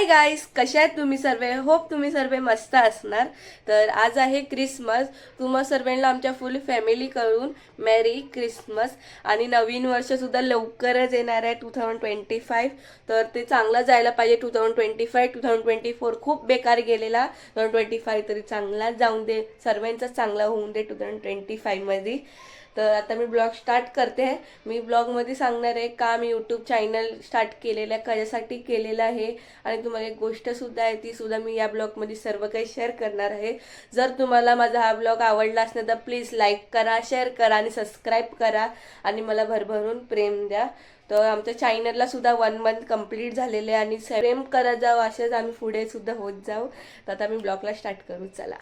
Hi guys कशा आहेत तुम्ही सर्व? होप तुम्ही सर्व मस्त असणार. तर आज आहे क्रिसमस तुम्हा सर्वांना आमच्या फुल फॅमिलीकडून मॅरी क्रिसमस आणि नवीन वर्षसुद्धा लवकरच येणार आहे टू थाउजंड ट्वेंटी फाईव्ह तर ते चांगलं जायला पाहिजे. Two thousand twenty five two thousand twenty four खूप बेकार गेलेला. टू थाउजंड ट्वेंटी फाईव्ह तरी चांगलाच जाऊन दे. सर्वांचाच चांगला होऊन दे टू थाउजंड ट्वेंटी फायमध्ये तर आता मी ब्लॉग स्टार्ट करते आहे. मी ब्लॉगमध्ये सांगणार आहे का मी यूट्यूब चॅनल स्टार्ट केलेलं आहे कशासाठी केलेलं आहे आणि तुम्हाला एक गोष्टसुद्धा आहे तीसुद्धा मी या ब्लॉगमध्ये सर्व काही शेअर करणार आहे. जर तुम्हाला माझा हा ब्लॉग आवडला असेल तर प्लीज लाईक करा शेअर करा आणि सबस्क्राईब करा आणि मला भरभरून प्रेम द्या. तर आमच्या चॅनलला सुद्धा वन मंथ कंप्लीट झालेले आहे आणि प्रेम करत जाऊ असेच आम्ही पुढे सुद्धा होत जाऊ. तर आता मी ब्लॉगला स्टार्ट करू चला.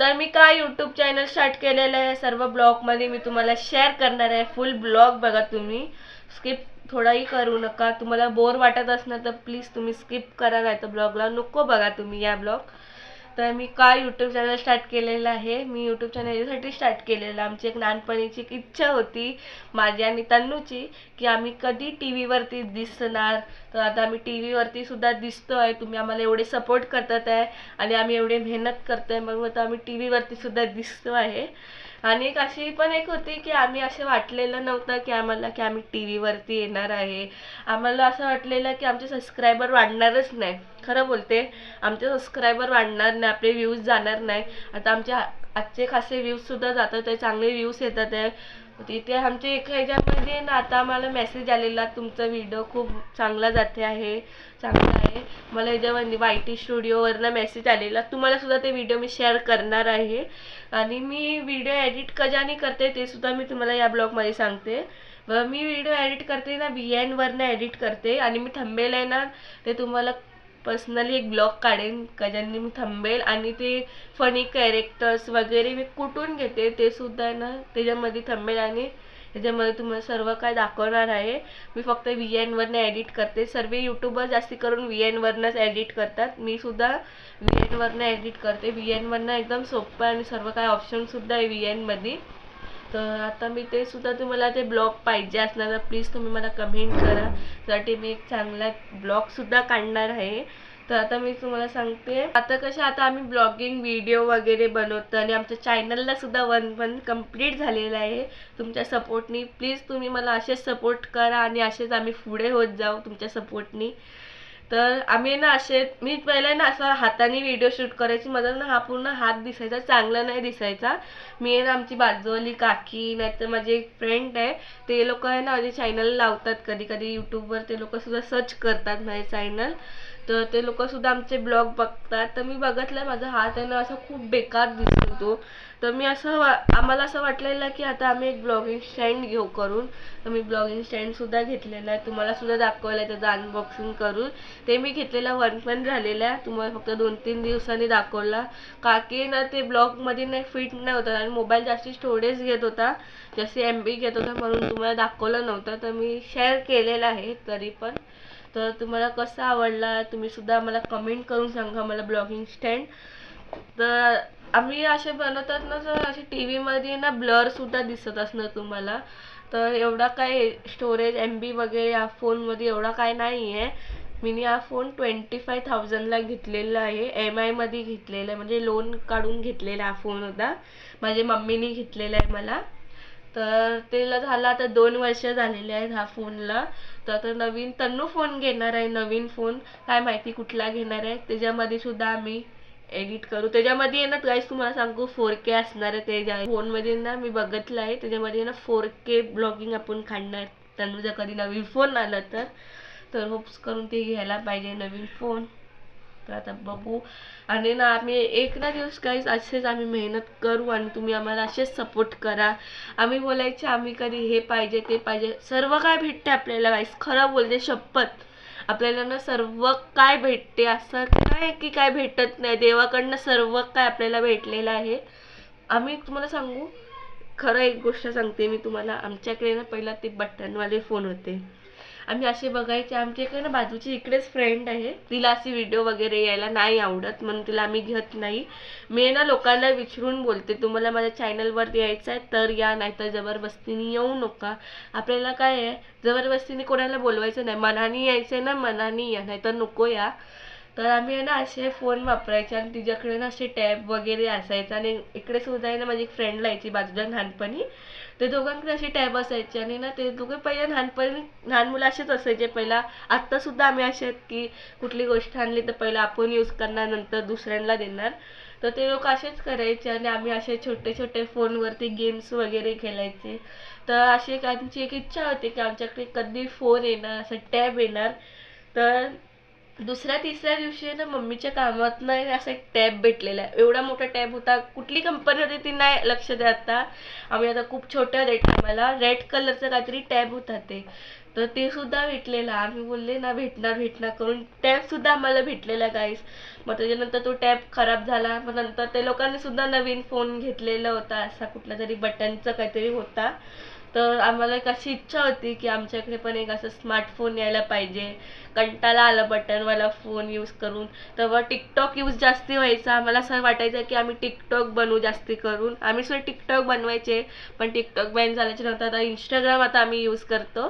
तर मी का यूट्यूब चॅनल स्टार्ट केलेलं आहे? सर्व ब्लॉगमध्ये मी तुम्हाला शेअर करणार आहे. फुल ब्लॉग बघा तुम्ही. स्किप थोडाही करू नका. तुम्हाला बोर वाटत असणार तर प्लीज तुम्ही स्किप करा नाही तर ब्लॉगला नको बघा तुम्ही या ब्लॉग तर मी का यूट्यूब चॅनल स्टार्ट केलेलं आहे. मी यूट्यूब चॅनल यासाठी स्टार्ट केलेलं. आमची एक लहानपणीची एक इच्छा होती माझी आणि तन्नूची की आम्ही कधी टी व्हीवरती दिसणार. तर आता आम्ही टी व्हीवरती सुद्धा दिसतो आहे तुम्ही आम्हाला एवढे सपोर्ट करतात आहे आणि आम्ही एवढे मेहनत करतोय मग आता आम्ही टी व्हीवरती सुद्धा दिसतो आहे. आणि एक अशी पण एक होती की आम्ही असं वाटलेलं नव्हतं की आम्हाला की आम्ही टी व्हीवरती येणार आहे. आम्हाला असं वाटलेलं की आमचे सबस्क्रायबर वाढणारच नाही. खरं बोलते आमचे सबस्क्रायबर वाढणार नाही आपले व्ह्यूज जाणार नाही. आता आमचे आजचे खासे व्ह्यूजसुद्धा जातात आहे चांगले व्ह्यूज येतात आहे तिथे आमच्या एका ह्याच्यामध्ये ना आता आम्हाला मेसेज आलेला तुमचा व्हिडिओ खूप चांगला जाते आहे चांगला आहे. मला ह्याच्यामध्ये वाय टी स्टुडिओवरनं मेसेज आलेला. तुम्हालासुद्धा ते व्हिडिओ मी शेअर करणार आहे. आणि मी व्हिडिओ एडिट कशाने करते ते सुद्धा मी तुम्हाला या ब्लॉगमध्ये सांगते. व मी व्हिडिओ एडिट करते ना व्ही एनवरनं एडिट करते. आणि मी थांबेल आहे ना ते तुम्हाला पर्सनली एक ब्लॉग काढेन का ज्यांनी मी थांबेल आणि ते फनी कॅरेक्टर्स वगैरे मी कुठून घेते ते सुद्धा आहे ना त्याच्यामध्ये थांबेल आणि त्याच्यामध्ये तुम्हाला सर्व काय दाखवणार आहे. मी फक्त व्ही एनवरनं एडिट करते. सर्व यूट्यूबर जास्ती करून व्ही एनवरनंच एडिट करतात. मी सुद्धा व्ही एनवरनं एडिट करते. व्ही एनवरनं एकदम सोपं आणि सर्व काय ऑप्शनसुद्धा आहे व्ही एनमध्ये तर आता मी ते सुद्धा तुम्हाला ते ब्लॉग पाहिजे असणार तर प्लीज तुम्ही मला कमेंट करा. त्यासाठी मी एक चांगला ब्लॉगसुद्धा काढणार आहे. तर आता मी तुम्हाला सांगते. आता कसे आता आम्ही ब्लॉगिंग व्हिडिओ वगैरे बनवतो आणि आमच्या चॅनलला सुद्धा वन वन कंप्लीट झालेलं आहे. तुमच्या सपोर्टनी प्लीज तुम्ही मला असेच सपोर्ट करा आणि असेच आम्ही पुढे होत जाऊ तुमच्या सपोर्टनी तर आम्ही ना असे मी पहिले ना असं हाताने व्हिडिओ शूट करायची. मला ना हा पूर्ण हात दिसायचा चांगला नाही दिसायचा. मी आहे ना आमची बाजूवाली काकी नाहीतर माझी एक फ्रेंड आहे. ते लोक आहे ना माझे चॅनल लावतात कधी कधी यूट्यूबवर ते लोक सुद्धा सर्च करतात माझे चॅनल तर ते लोकंसुद्धा आमचे ब्लॉग बघतात. तर मी बघितलं माझा हात आहे ना असा खूप बेकार दिसतो तो. तर मी असं वा आम्हाला असं वाटलेलं की आता आम्ही एक ब्लॉगिंग स्टँड घेऊ करून. तर मी ब्लॉगिंग स्टँडसुद्धा घेतलेला आहे. तुम्हालासुद्धा दाखवलं आहे त्याचं अनबॉक्सिंग करून. ते मी घेतलेलं वन पण झालेलं आहे. तुम्हाला फक्त दोन तीन दिवसांनी दाखवला. का की ना ते ब्लॉगमध्ये नाही फिट नाही होतं आणि मोबाईल जास्ती स्टोरेज घेत होता. जास्ती एम बी घेत होता म्हणून तुम्हाला दाखवलं नव्हतं. तर मी शेअर केलेलं आहे तरी पण. तर तुम्हाला कसा आवडला तुम्ही सुद्धा मला कमेंट करून सांगा मला ब्लॉगिंग स्टँड तर आम्ही असे बनवतात ना तर असे टी व्हीमध्ये ना ब्लरसुद्धा दिसत असणार तुम्हाला. तर एवढा काय स्टोरेज एम बी वगैरे या फोनमध्ये एवढा काय नाही आहे मी हा फोन ट्वेंटी फाय थाउजंडला घेतलेला आहे. एम आयमध्ये घेतलेला आहे. म्हणजे लोन काढून घेतलेला हा फोन होता. माझ्या मम्मीने घेतलेला आहे मला. तर त्याला झालं आता दोन वर्ष झालेले आहेत ह्या फोनला. तर आता नवीन तन्नू फोन घेणार आहे नवीन फोन. काय माहिती कुठला घेणार आहे. त्याच्यामध्ये सुद्धा आम्ही एडिट करू. त्याच्यामध्ये आहे ना गाईस तुम्हाला सांगू फोर के असणार आहे त्याच्या फोनमध्ये ना मी बघितलं आहे. त्याच्यामध्ये ना फोर के ब्लॉगिंग आपण काढणार. तन्नूचा कधी नवीन फोन आला तर. तर होप्स करून ते घ्यायला पाहिजे नवीन फोन तर आता बघू. आणि ना आम्ही एक ना दिवस काहीच असेच आम्ही मेहनत करू आणि तुम्ही आम्हाला असेच सपोर्ट करा. आम्ही बोलायचे आम्ही कधी हे पाहिजे ते पाहिजे. सर्व काय भेटते आपल्याला गाईस खरं बोलते शपथ. आपल्याला ना सर्व काय भेटते? असं काय की काय भेटत नाही? देवाकडनं सर्व काय आपल्याला भेटलेलं आहे? आम्ही तुम्हाला सांगू. खरं एक गोष्ट सांगते मी तुम्हाला. आमच्याकडे ना पहिला ते बटनवाले फोन होते. आम्ही असे बघायचे आमच्या इकडे ना बाजूची इकडेच फ्रेंड आहे. तिला अशी व्हिडिओ वगैरे यायला नाही आवडत म्हणून तिला आम्ही घेत नाही. मी ना लोकांना विचारून बोलते तुम्हाला माझ्या चॅनलवर यायचं आहे तर या नाही तर जबरदस्तीने येऊ नका. आपल्याला काय आहे जबरदस्तीने कोणाला बोलवायचं नाही. मनाने यायचं आहे ना मनाने या नाही तर नको या. तर आम्ही आहे ना असे फोन वापरायचे आणि तिच्याकडे ना असे टॅब वगैरे असायचे. आणि इकडे सुद्धा आहे ना माझी फ्रेंड लायची बाजूला लहानपणी. ते दोघांकडे असे टॅब असायचे आणि ना ते दोघे पहिले लहानपणी लहान मुलं असेच असायचे. पहिला आत्तासुद्धा आम्ही असे आहेत की कुठली गोष्ट आणली तर पहिला आपण यूज करणार नंतर दुसऱ्यांना देणार. तर ते लोक असेच करायचे आणि आम्ही असे छोटे छोटे फोनवरती गेम्स वगैरे खेळायचे. तर अशी एक आमची एक इच्छा होती की आमच्याकडे कधी फोन येणार असं टॅब येणार. तर दुसऱ्या तिसऱ्या दिवशी ना मम्मीच्या कामातनं असा एक टॅब भेटलेला आहे. एवढा मोठा टॅब होता. कुठली कंपनी होती ती नाही लक्ष द्या आता. आम्ही आता खूप छोट्या रेट आम्हाला रेड कलरचा काहीतरी टॅब होता ते. तर ते सुद्धा भेटलेलं. आम्ही बोलले ना भेटणार भेटणार. करून टॅब सुद्धा आम्हाला भेटलेला काहीच मग त्याच्यानंतर तो टॅब खराब झाला. मग नंतर ते लोकांनी सुद्धा नवीन फोन घेतलेला होता. असा कुठला तरी बटनचा काहीतरी होता. तर आम्हाला एक अशी इच्छा होती की आमच्याकडे पण एक असं स्मार्टफोन यायला पाहिजे. कंटाळा आला बटनवाला फोन यूज करून. तेव्हा टिकटॉक यूज जास्ती व्हायचा. आम्हाला असं वाटायचं की आम्ही टिकटॉक बनवू जास्ती करून. आम्ही सुद्धा टिकटॉक बनवायचे. पण टिकटॉक बॅन झाल्याच्यानंतर आता इंस्टाग्राम आता आम्ही यूज करतो.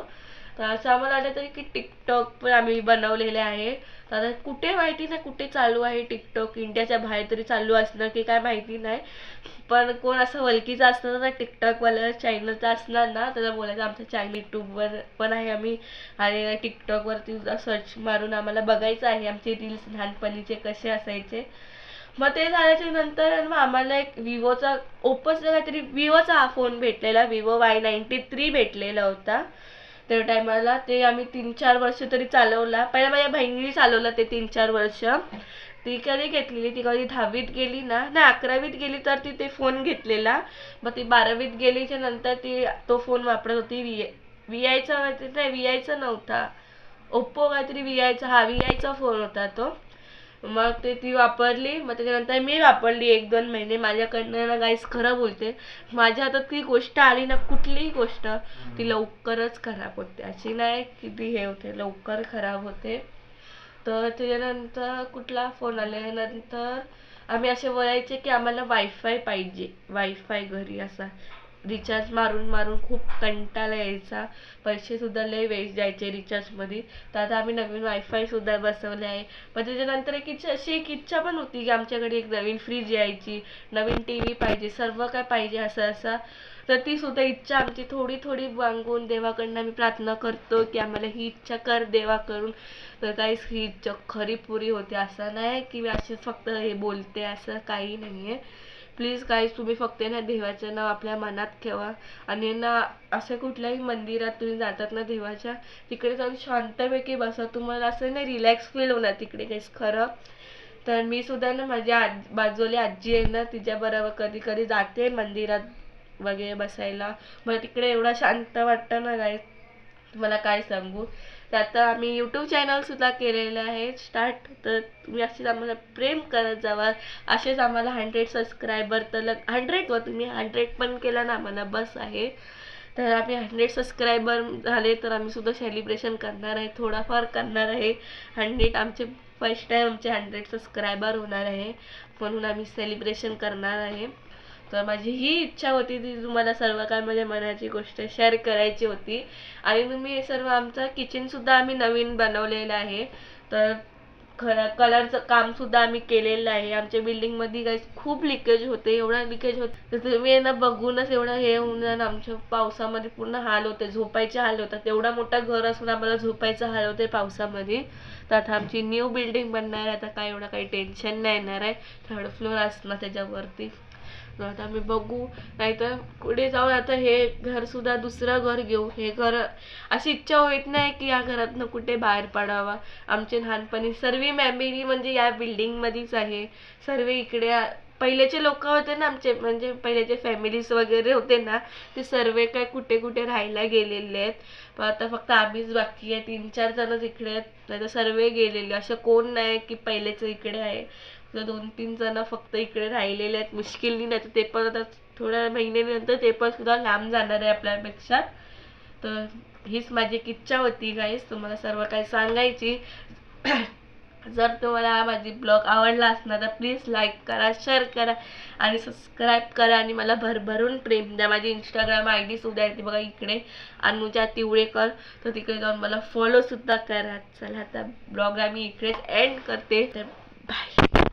तर असं आम्हाला वाटतं की टिकटॉक पण आम्ही बनवलेले आहे. तर आता कुठे माहिती नाही कुठे चालू आहे टिकटॉक इंडियाच्या बाहेर तरी चालू असणार की काय माहिती नाही. पण कोण असं वलकीचं असणार ना टिकटॉकवालं चॅनलचं असणार ना त्याला बोलायचं आमचं चॅनल यूट्यूबवर पण आहे आम्ही. आणि टिकटॉकवरती सर्च मारून आम्हाला बघायचं आहे आमचे रील्स लहानपणीचे कसे असायचे. मग ते झाल्याच्यानंतर मग आम्हाला एक विवोचा ओप्पोचा काहीतरी विवोचा हा फोन भेटलेला. विवो वाय नाईन्टी थ्री भेटलेला होता. त्या टायमाला ते आम्ही तीन चार वर्ष तरी चालवला. पहिला माझ्या बहिणीने चालवलं ते तीन चार वर्ष. ती कधी घेतलेली? ती कधी दहावीत गेली ना? नाही अकरावीत गेली तर ती ते फोन घेतलेला. मग ती बारावीत गेलीच्या नंतर ती तो फोन वापरत होती. व्ही व्ही आयचा नाही व्ही आयचा नव्हता. ओप्पो काहीतरी व्ही आयचा हा व्ही आयचा फोन होता तो. मग ते ती वापरली. मग त्याच्यानंतर मी वापरली एक दोन महिने. माझ्याकडनं ना गाईस खरं बोलते माझ्या हातात ती गोष्ट आली ना कुठलीही गोष्ट ती लवकरच खराब होते. अशी नाही की ती हे होते लवकर खराब होते. तर त्याच्यानंतर कुठला फोन आल्यानंतर आम्ही असे बोलायचे की आम्हाला वायफाय पाहिजे वायफाय घरी असा. रिचार्ज मारून मारून खूप कंटाळा यायचा. पैसेसुद्धा लय वेस्ट जायचे रिचार्जमध्ये तर आता आम्ही नवीन वायफायसुद्धा बसवले आहे. पण त्याच्यानंतर एक इच्छा अशी एक इच्छा पण होती की आमच्याकडे एक नवीन फ्रीज यायची. नवीन टी व्ही पाहिजे. सर्व काय पाहिजे असं असं. तर ती सुद्धा इच्छा आमची थोडी थोडी मागून देवाकडनं आम्ही प्रार्थना करतो की आम्हाला ही इच्छा कर देवा करून. तर काहीच ही इच्छा खरी पुरी होते. असं नाही की मी अशीच फक्त हे बोलते. असं काही नाही आहे प्लीज काहीच तुम्ही फक्त ना देवाचं नाव आपल्या मनात ठेवा. आणि ना असं कुठल्याही मंदिरात तुम्ही जातात ना देवाच्या तिकडे जाऊन शांतपैकी बसा. तुम्हाला असं नाही रिलॅक्स फील होणार तिकडे काहीच खरं. तर मी सुद्धा ना माझ्या आज बाजूला आजी आहे ना तिच्याबरोबर कधी कधी जाते मंदिरात वगैरे बसायला. मला तिकडे एवढा शांत वाटतं ना काय मला काय सांगू? तर आता आम्ही यूट्यूब चॅनलसुद्धा केलेलं आहे. स्टार्ट तर तुम्ही असेच आम्हाला प्रेम करत जावा. असेच आम्हाला हंड्रेड सबस्क्रायबर तर लग हंड्रेड व तुम्ही हंड्रेड पण केलं ना आम्हाला बस आहे. तर आम्ही हंड्रेड सबस्क्रायबर झाले तर आम्ही सुद्धा सेलिब्रेशन करणार आहे. थोडाफार करणार आहे. हंड्रेड आमचे फर्स्ट टाईम आमचे हंड्रेड सबस्क्रायबर होणार आहे. म्हणून आम्ही सेलिब्रेशन करणार आहे. तर माझी ही इच्छा होती ती तुम्हाला सर्व काय माझ्या मनाची गोष्ट शेअर करायची होती. आणि तुम्ही सर्व आमचं किचनसुद्धा आम्ही नवीन बनवलेलं आहे. तर खरं कलरचं कामसुद्धा आम्ही केलेलं आहे. आमच्या बिल्डिंगमध्ये काही खूप लिकेज होते एवढा लिकेज होते तर तुम्ही ना बघूनच एवढं हे होऊन जाणं आमच्या पावसामध्ये पूर्ण हाल होते. झोपायचे हाल होतात. एवढा मोठा घर असून आम्हाला झोपायचं हाल होते पावसामध्ये. तर आता आमची न्यू बिल्डिंग बनणार आहे. आता काय एवढं काही टेन्शन नाही येणार आहे. थर्ड फ्लोअर असणार त्याच्यावरती. आता आम्ही बघू. नाहीतर पुढे जाऊन आता हे घर सुद्धा दुसरं घर घेऊ. हे घर अशी इच्छा होत नाही की या घरातनं कुठे बाहेर पडावा. आमचे लहानपणी सर्व फॅमिली म्हणजे या बिल्डिंगमध्येच आहे. सर्व इकडे पहिलेचे लोक होते ना आमचे म्हणजे पहिलेचे फॅमिलीज वगैरे होते ना ते सर्व काय कुठे कुठे राहायला गेलेले आहेत. पण आता फक्त आम्हीच बाकी आहे. तीन चार जण इकडे आहेत. नाही तर सर्व गेलेले. असं कोण नाही की पहिलेच इकडे आहे. जर दोन तीन जण फक्त इकडे राहिलेले आहेत. मुश्किलनी नाही तर ते पण आता थोड्या महिन्यानंतर ते पण सुद्धा लांब जाणार आहे आपल्यापेक्षा. तर हीच माझी एक इच्छा होती गाईस तुम्हाला सर्व काही सांगायची. जर तुम्हाला माझी ब्लॉग आवडला असणार तर प्लीज लाईक करा शेअर करा आणि सबस्क्राईब करा आणि मला भरभरून प्रेम द्या. माझी इंस्टाग्राम आय डी सुद्धा येते बघा इकडे. अनुजा तिवळेकर. तर तिकडे जाऊन मला फॉलोसुद्धा करा. चला आता ब्लॉग आम्ही इकडेच एंड करते. तर बाय